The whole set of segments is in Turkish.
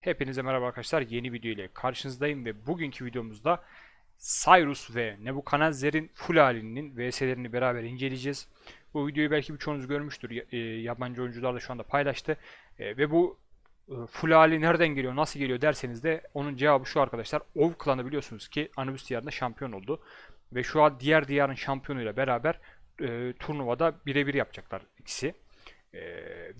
Hepinize merhaba arkadaşlar. Yeni video ile karşınızdayım ve bugünkü videomuzda Cyrus ve Nebuchadnezzar'in full halinin VS'lerini beraber inceleyeceğiz. Bu videoyu belki birçoğunuz görmüştür. E, yabancı oyuncular da şu anda paylaştı. E, ve bu e, full hali nereden geliyor, nasıl geliyor derseniz de onun cevabı şu arkadaşlar. Ov klanı biliyorsunuz ki Anubis diyarında şampiyon oldu. Ve şu an diğer diyarın şampiyonuyla beraber turnuvada birebir yapacaklar ikisi. Ee,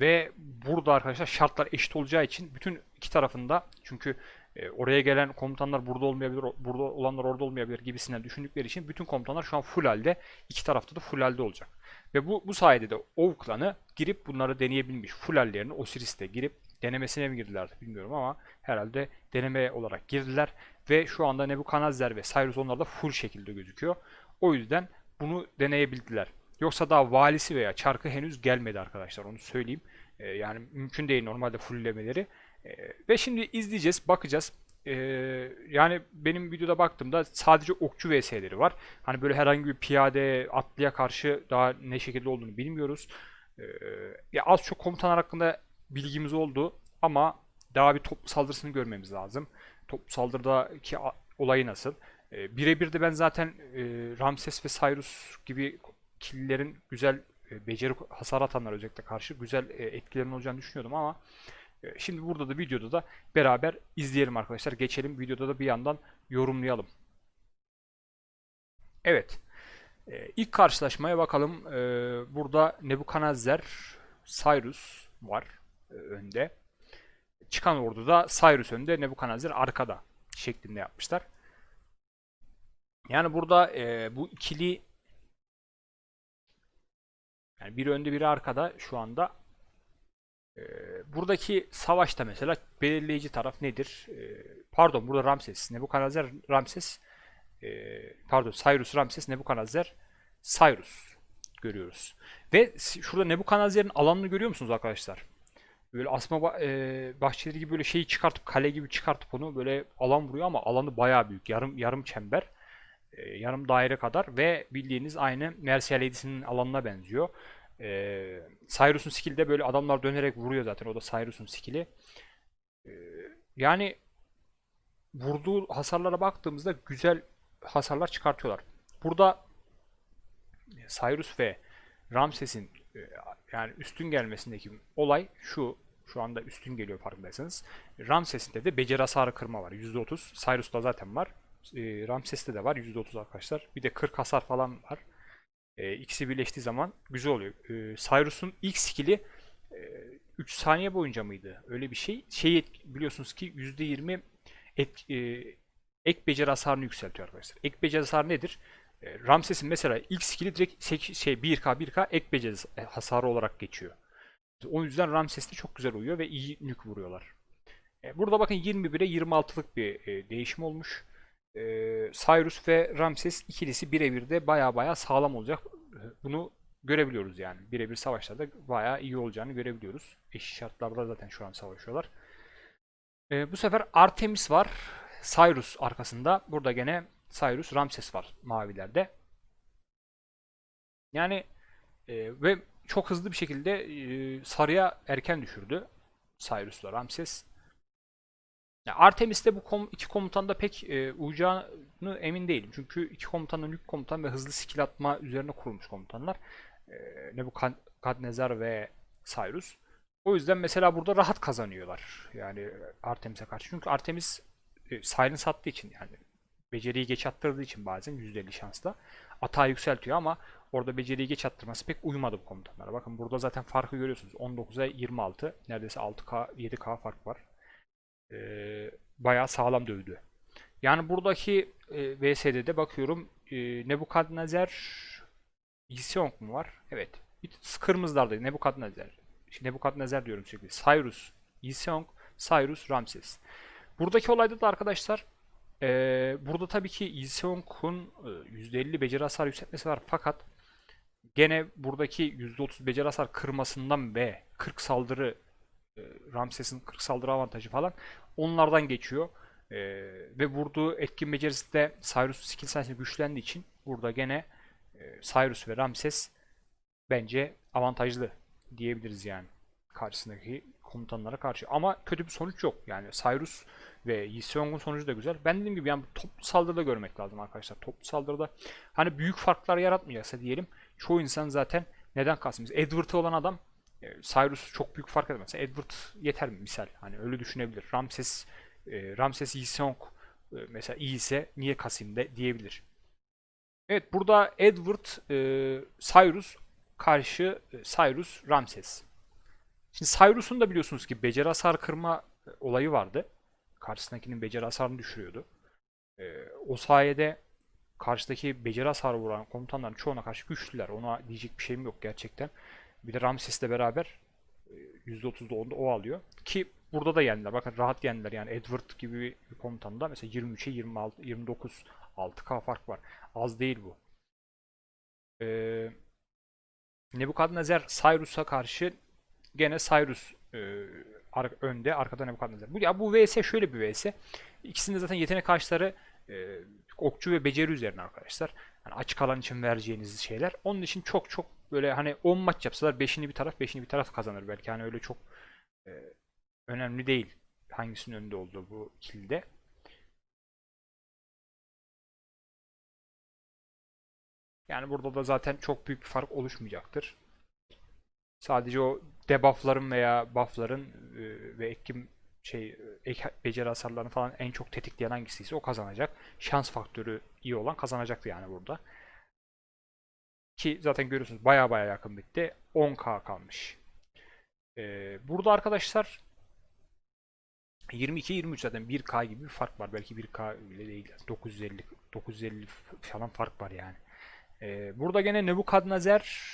ve burada arkadaşlar şartlar eşit olacağı için bütün iki tarafında çünkü e, oraya gelen komutanlar burada olmayabilir, burada olanlar orada olmayabilir gibisinden düşündükleri için bütün komutanlar şu an full halde, iki tarafta da full halde olacak. Ve bu, bu sayede de Ov klanı girip bunları deneyebilmiş. Full hallerini Osiris'te girip denemesine mi girdiler bilmiyorum ama herhalde deneme olarak girdiler. Ve şu anda Nebuchadnezzar ve Cyrus onlarda full şekilde gözüküyor. O yüzden bunu deneyebildiler. Yoksa daha valisi veya çarkı henüz gelmedi arkadaşlar onu söyleyeyim. Ee, yani mümkün değil normalde fulllemeleri. Ee, ve şimdi izleyeceğiz, bakacağız. Ee, yani benim videoda baktığımda sadece okçu VS'leri var. Hani böyle herhangi bir piyade, atlıya karşı daha ne şekilde olduğunu bilmiyoruz. Ee, ya az çok komutanlar hakkında bilgimiz oldu ama daha bir toplu saldırısını görmemiz lazım. Toplu saldırıdaki olayı nasıl? Ee, birebir de ben zaten e, Ramses ve Cyrus gibi killerin güzel e, beceri hasar atanlar özellikle karşı güzel e, etkilerinin olacağını düşünüyordum ama e, şimdi burada da videoda da beraber izleyelim arkadaşlar. Geçelim videoda da bir yandan yorumlayalım. Evet. E, ilk karşılaşmaya bakalım. E, burada Nebuchadnezzar, Cyrus var önde. Çıkan orduda Cyrus önde, Nebuchadnezzar arkada şeklinde yapmışlar. Yani burada e, bu ikili yani biri önde biri arkada şu anda. Ee, buradaki savaşta mesela belirleyici taraf nedir? Ee, pardon burada Ramses, Nebukadnezar Ramses, ee, pardon Cyrus Ramses, Nebukadnezar Cyrus görüyoruz. Ve şurada Nebukadnezar'ın alanını görüyor musunuz arkadaşlar? Böyle asma ba- bahçeleri gibi böyle şeyi çıkartıp kale gibi çıkartıp onu böyle alan vuruyor ama alanı bayağı büyük. Yarım yarım çember. E, yarım daire kadar ve bildiğiniz aynı Mercial Ladies'in alanına benziyor. E, Cyrus'un skill'i de böyle adamlar dönerek vuruyor zaten. O da Cyrus'un skill'i. E, yani vurduğu hasarlara baktığımızda güzel hasarlar çıkartıyorlar. Burada Cyrus ve Ramses'in e, yani üstün gelmesindeki olay şu. Şu anda üstün geliyor farkındaysanız. Ramses'in de beceri hasarı kırma var. %30. Cyrus'ta zaten var. E, Ramses'te de var %30 arkadaşlar. Bir de 40 hasar falan var. E, ikisi birleştiği zaman güzel oluyor. E, Cyrus'un ilk skill'i e, 3 saniye boyunca mıydı? Öyle bir şey. Şey biliyorsunuz ki %20 et, e, ek beceri hasarını yükseltiyor arkadaşlar. Ek beceri hasarı nedir? E, Ramses'in mesela ilk skill'i direkt sek- şey 1K 1K ek beceri e, hasarı olarak geçiyor. O yüzden Ramses'te çok güzel uyuyor ve iyi nük vuruyorlar. E, Burada bakın 21'e 26'lık bir e, değişim olmuş. E, Cyrus ve Ramses ikilisi birebir de baya baya sağlam olacak. Bunu görebiliyoruz yani. Birebir savaşlarda baya iyi olacağını görebiliyoruz. Eşit şartlarda zaten şu an savaşıyorlar. E, bu sefer Artemis var. Cyrus arkasında. Burada gene Cyrus, Ramses var mavilerde. Yani e, ve çok hızlı bir şekilde e, sarıya erken düşürdü Cyrus'la Ramses. Artemis'te bu kom- iki komutanda pek e, uyacağını emin değilim. Çünkü iki komutan da nük komutan ve hızlı skill atma üzerine kurulmuş komutanlar. E, Nebukadnezar ve Cyrus. O yüzden mesela burada rahat kazanıyorlar. Yani Artemis'e karşı. Çünkü Artemis e, silence attığı için yani beceriyi geç attırdığı için bazen %50 şansla atağı yükseltiyor ama orada beceriyi geç attırması pek uymadı bu komutanlara. Bakın burada zaten farkı görüyorsunuz. 19'a 26. Neredeyse 6K 7K fark var. Ee, bayağı sağlam dövdü. Yani buradaki e, VS'de de bakıyorum e, Nebukadnezar Yiseong mu var? Evet. Bir kırmızılarda Nebukadnezar. Şimdi Nebukadnezar diyorum sürekli. Cyrus, Yiseong, Cyrus, Ramses. Buradaki olayda da arkadaşlar ee, burada tabii ki Ilseong'un e, %50 beceri hasar yükseltmesi var fakat gene buradaki %30 beceri hasar kırmasından ve 40 saldırı e, Ramses'in 40 saldırı avantajı falan onlardan geçiyor. Ee, ve vurduğu etkin becerisi de Cyrus skill sayesinde güçlendiği için burada gene e, Cyrus ve Ramses bence avantajlı diyebiliriz yani karşısındaki komutanlara karşı. Ama kötü bir sonuç yok. Yani Cyrus ve Yi Seong'un sonucu da güzel. Ben dediğim gibi yani toplu saldırıda görmek lazım arkadaşlar. Toplu saldırıda hani büyük farklar yaratmayacaksa diyelim çoğu insan zaten neden kastımız? Edward'ı olan adam e, Cyrus çok büyük fark etmez. Edward yeter mi misal? Hani öyle düşünebilir. Ramses e, Ramses Yi Seong e, mesela iyi niye kasayım de diyebilir. Evet burada Edward e, Cyrus karşı e, Cyrus Ramses. Şimdi Cyrus'un da biliyorsunuz ki beceri hasar kırma e, olayı vardı. Karşısındakinin beceri hasarını düşürüyordu. E, o sayede karşıdaki beceri hasarı vuran komutanların çoğuna karşı güçlüler. Ona diyecek bir şeyim yok gerçekten. Bir de Ramses'le beraber e, %30'da onda o alıyor. Ki burada da yendiler. Bakın rahat yendiler. Yani Edward gibi bir komutanda mesela 23'e 26, 29 6K fark var. Az değil bu. Ee, Nebukadnezar Cyrus'a karşı gene Cyrus e, ar- önde, arkada Nebukadnezar. Bu ya bu vs şöyle bir vs. İkisinde zaten yetenek karşıları e, okçu ve beceri üzerine arkadaşlar. Yani açık alan için vereceğiniz şeyler. Onun için çok çok böyle hani 10 maç yapsalar 5'ini bir taraf 5'ini bir taraf kazanır belki. Hani öyle çok e, önemli değil hangisinin önde olduğu bu kilde. Yani burada da zaten çok büyük bir fark oluşmayacaktır. Sadece o debuffların veya buffların e, ve ekim şey ek beceri hasarlarını falan en çok tetikleyen hangisiyse o kazanacak. Şans faktörü iyi olan kazanacaktı yani burada. Ki zaten görüyorsunuz baya baya yakın bitti. 10k kalmış. Ee, burada arkadaşlar 22-23 zaten 1k gibi bir fark var. Belki 1k bile değil. 950 950 falan fark var yani. Ee, burada gene Nebukadnezar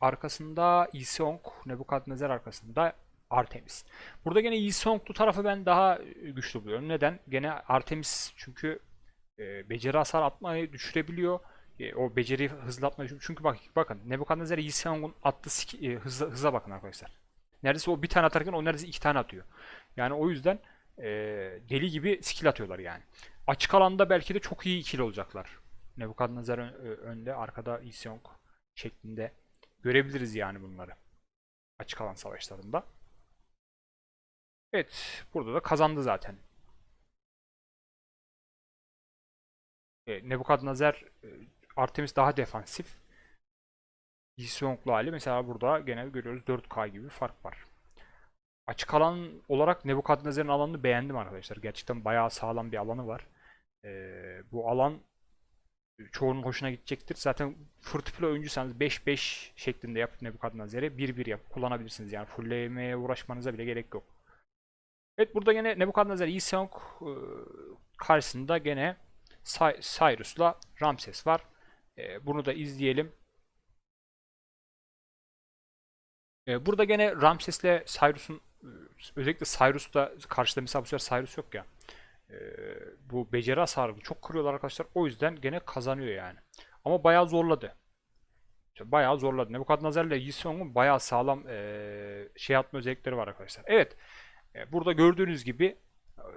arkasında Iseong, Nebukadnezar arkasında Artemis. Burada gene Iseong'lu tarafı ben daha güçlü buluyorum. Neden? Gene Artemis çünkü e, beceri hasar atmayı düşürebiliyor. E, o beceri hızlatmayı düşürüyor. Çünkü bak bakın Nebukadnezar Iseong'un attığı e, hıza, hıza bakın arkadaşlar. Neredeyse o bir tane atarken o neredeyse iki tane atıyor. Yani o yüzden e, deli gibi skill atıyorlar yani. Açık alanda belki de çok iyi ikili olacaklar. Nebukadnezar ön- önde, arkada Iseong şeklinde görebiliriz yani bunları. Açık alan savaşlarında. Evet, burada da kazandı zaten. E, Nebukadnezar, e, Artemis daha defansif. Iseong'lu hali mesela burada gene görüyoruz 4K gibi bir fark var. Açık alan olarak Nebukadnezar'ın alanını beğendim arkadaşlar. Gerçekten bayağı sağlam bir alanı var. E, bu alan çoğunun hoşuna gidecektir. Zaten fırtıplı oyuncuysanız 5-5 şeklinde yapıp Nebukadnezar'ı 1-1 yapıp kullanabilirsiniz. Yani fulllemeye uğraşmanıza bile gerek yok. Evet burada gene Nebukadnezar Iseong e, karşısında gene Cy- Cyrus'la Ramses var. E, bunu da izleyelim. E, burada gene Ramses'le Cyrus'un e, özellikle Cyrus'ta karşıda mesela bu sefer Cyrus yok ya. E, bu beceri hasarını çok kırıyorlar arkadaşlar. O yüzden gene kazanıyor yani. Ama bayağı zorladı. İşte bayağı zorladı. Nebukadnezar ile Yiseong'un bayağı sağlam e, şey atma özellikleri var arkadaşlar. Evet. E, burada gördüğünüz gibi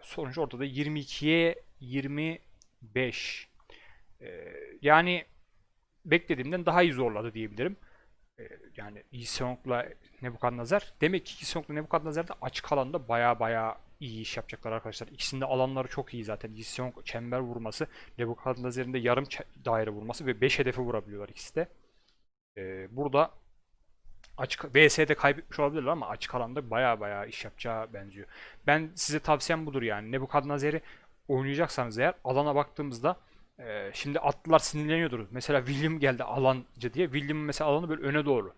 sonuç ortada 22'ye 25. E, yani beklediğimden daha iyi zorladı diyebilirim. E, yani Yiseong'la Nebukadnezar. Demek ki Yiseong'la Nebukadnezar da açık alanda baya baya iyi iş yapacaklar arkadaşlar. İkisinde alanları çok iyi zaten. Yiseong çember vurması, Nebukadnezar'ın da yarım daire vurması ve 5 hedefe vurabiliyorlar ikisi de. E, burada açık VS'de kaybetmiş olabilirler ama açık alanda baya baya iş yapacağı benziyor. Ben size tavsiyem budur yani. Nebukadnezar'ı oynayacaksanız eğer alana baktığımızda e, şimdi atlılar sinirleniyordur. Mesela William geldi alancı diye. William mesela alanı böyle öne doğru.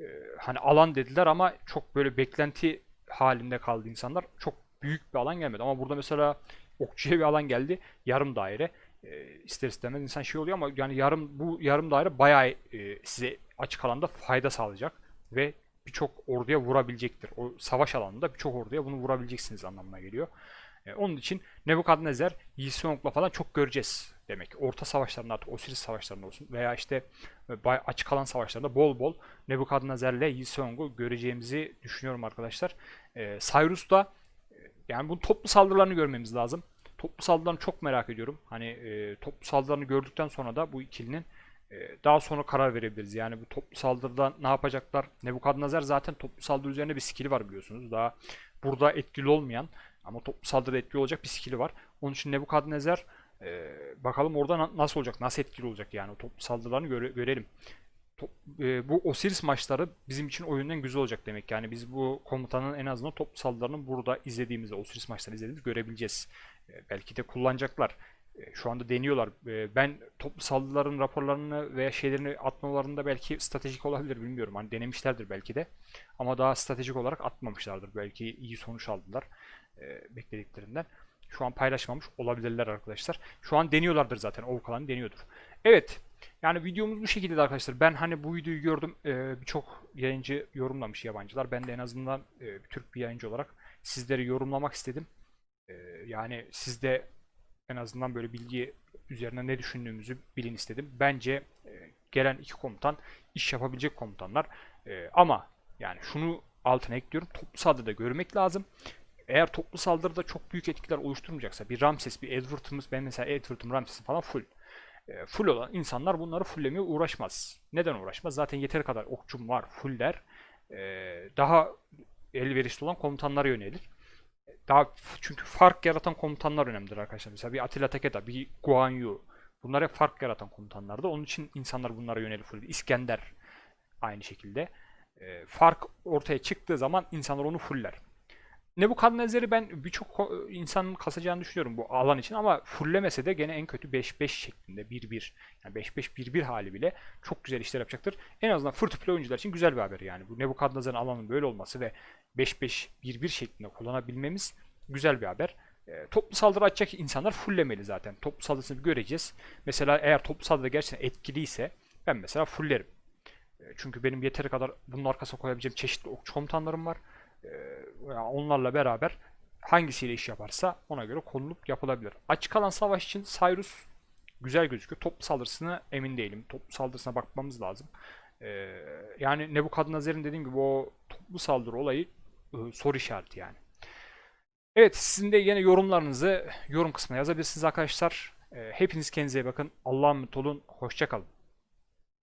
E, hani alan dediler ama çok böyle beklenti halinde kaldı insanlar. Çok büyük bir alan gelmedi. Ama burada mesela okçuya bir alan geldi. Yarım daire. E, ister istemez insan şey oluyor ama yani yarım bu yarım daire bayağı e, size açık alanda fayda sağlayacak ve birçok orduya vurabilecektir. O savaş alanında birçok orduya bunu vurabileceksiniz anlamına geliyor. E, onun için Nebukadnezar, Yiseong'la falan çok göreceğiz demek. Orta savaşlarında artık Osiris savaşlarında olsun veya işte e, açık alan savaşlarında bol bol Nebukadnezar ile Yiseong'u göreceğimizi düşünüyorum arkadaşlar. E, Cyrus da e, yani bu toplu saldırılarını görmemiz lazım. Toplu saldırılarını çok merak ediyorum. Hani e, toplu saldırılarını gördükten sonra da bu ikilinin Ee, daha sonra karar verebiliriz. Yani bu toplu saldırıda ne yapacaklar? Nebukadnezar zaten toplu saldırı üzerine bir skill'i var biliyorsunuz. Daha burada etkili olmayan ama toplu saldırıda etkili olacak bir skill'i var. Onun için Nebukadnezar e, bakalım orada na- nasıl olacak? Nasıl etkili olacak yani o toplu saldırılarını göre- görelim. Top- e, bu Osiris maçları bizim için oyundan güzel olacak demek. Yani biz bu komutanın en azından toplu saldırılarını burada izlediğimizde, Osiris maçları izlediğimizde görebileceğiz. E, belki de kullanacaklar. E, şu anda deniyorlar. E, ben toplu saldırıların raporlarını veya şeylerini atmalarında belki stratejik olabilir bilmiyorum. Hani denemişlerdir belki de. Ama daha stratejik olarak atmamışlardır. Belki iyi sonuç aldılar e, beklediklerinden. Şu an paylaşmamış olabilirler arkadaşlar. Şu an deniyorlardır zaten. O kalan deniyordur. Evet. Yani videomuz bu şekilde arkadaşlar. Ben hani bu videoyu gördüm. Ee, Birçok yayıncı yorumlamış yabancılar. Ben de en azından e, Türk bir yayıncı olarak sizleri yorumlamak istedim. Ee, yani siz de en azından böyle bilgi üzerine ne düşündüğümüzü bilin istedim. Bence e, gelen iki komutan iş yapabilecek komutanlar. E, ama yani şunu altına ekliyorum. Toplu saldırıda görmek lazım. Eğer toplu saldırıda çok büyük etkiler oluşturmayacaksa bir Ramses, bir Edward'ımız, ben mesela Edward'ım, Ramses'im falan full. E, full olan insanlar bunları fulllemeye uğraşmaz. Neden uğraşmaz? Zaten yeteri kadar okçum var, fuller. E, daha elverişli olan komutanlara yönelir. Daha çünkü fark yaratan komutanlar önemlidir arkadaşlar. Mesela bir Attila Tekeda, bir Guan Yu. Bunlar hep fark yaratan komutanlardı. Onun için insanlar bunlara yönelir full. İskender aynı şekilde. E, fark ortaya çıktığı zaman insanlar onu fuller. Nebukadnezar'ı ben birçok insanın kasacağını düşünüyorum bu alan için ama fullemese de gene en kötü 5-5 şeklinde 1-1 yani 5-5-1-1 hali bile çok güzel işler yapacaktır. En azından free oyuncular için güzel bir haber yani. Bu Nebukadnezar'ın alanın böyle olması ve 5-5-1-1 şeklinde kullanabilmemiz güzel bir haber. E, toplu saldırı açacak insanlar fulllemeli zaten. Toplu saldırısını göreceğiz. Mesela eğer toplu saldırı gerçekten etkiliyse ben mesela fullerim. E, çünkü benim yeteri kadar bunun arkasına koyabileceğim çeşitli okçu komutanlarım var. Ee, onlarla beraber hangisiyle iş yaparsa ona göre konulup yapılabilir. Açık kalan savaş için Cyrus güzel gözüküyor. Toplu saldırısına emin değilim. Toplu saldırısına bakmamız lazım. Ee, yani Nebukadnezar'ın dediğim gibi o toplu saldırı olayı e, soru işareti yani. Evet sizin de yine yorumlarınızı yorum kısmına yazabilirsiniz arkadaşlar. Ee, hepiniz kendinize bakın. Allah'a emanet olun. Hoşçakalın.